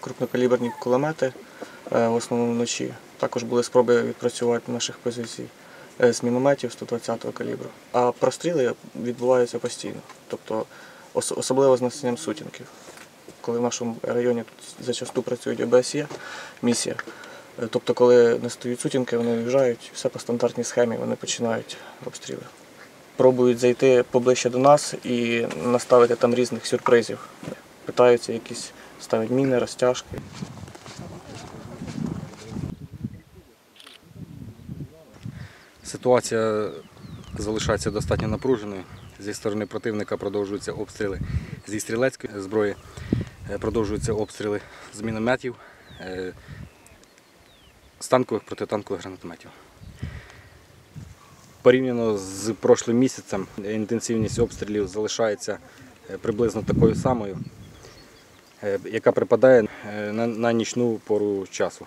крупнокаліберні кулемети, е, в основному вночі. Також були спроби відпрацювати наших позицій е, з мінометів 120-го калібру. А простріли відбуваються постійно, тобто особливо з населенням сутінків. Коли в нашому районі тут зачасту працюють ОБСЄ, місія. Е, Тобто, коли настають сутінки, вони виїжджають, все по стандартній схемі, вони починають обстріли. Пробують зайти поближче до нас і наставити там різних сюрпризів. Питаються якісь ставити міни, розтяжки. Ситуація залишається достатньо напруженою. Зі сторони противника продовжуються обстріли зі стрілецької зброї, е, продовжуються обстріли з мінометів, е, з танкових протитанкових гранатометів. Порівняно з прошлим місяцем інтенсивність обстрілів залишається е, приблизно такою самою, е, яка припадає е, на нічну пору часу.